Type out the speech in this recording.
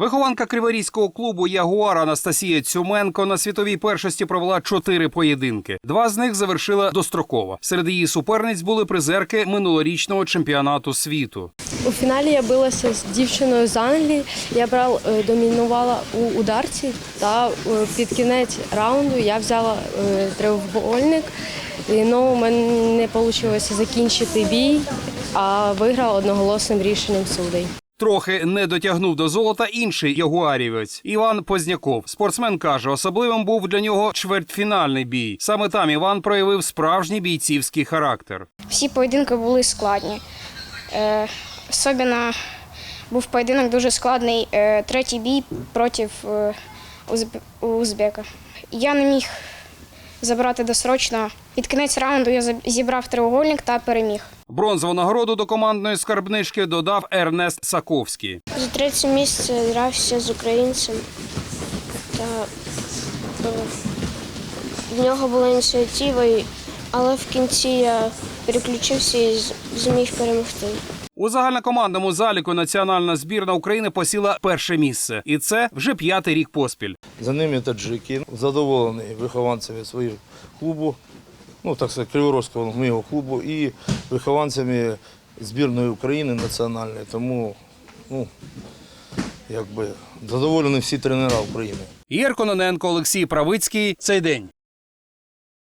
Вихованка криворізького клубу Ягуар Анастасія Цюменко на світовій першості провела чотири поєдинки. Два з них завершила достроково. Серед її суперниць були призерки минулорічного чемпіонату світу. У фіналі я билася з дівчиною з Англії. Я брав, е, домінувала у ударці, та е, під кінець раунду я взяла е, треугольник. Ну, у мене не вийшло закінчити бій, а виграв одноголосним рішенням судей. Трохи не дотягнув до золота інший ягуарівець Іван Позняков. Спортсмен каже, особливим був для нього чвертьфінальний бій. Саме там Іван проявив справжній бійцівський характер. Всі поєдинки були складні. Е, особливо був поєдинок дуже складний. Е, третій бій проти е, Узб- Узбека. Я не міг забрати досрочно. Під кінець раунду я зібрав треугольник та переміг. Бронзову нагороду до командної скарбнички додав Ернест Саковський. За третє місце грався з українцем. Та е, в нього була ініціатива, але в кінці я переключився і зміг перемогти. У загальнокомандному заліку національна збірна України посіла перше місце, і це вже п'ятий рік поспіль. За ними таджики. Задоволений вихованцями свого клубу, ну так сказати, Криворозького моєго клубу і вихованцями збірної України національної. Тому ну, якби задоволені всі тренера України. Ігор Кононенко, Олексій Правицький. Цей день.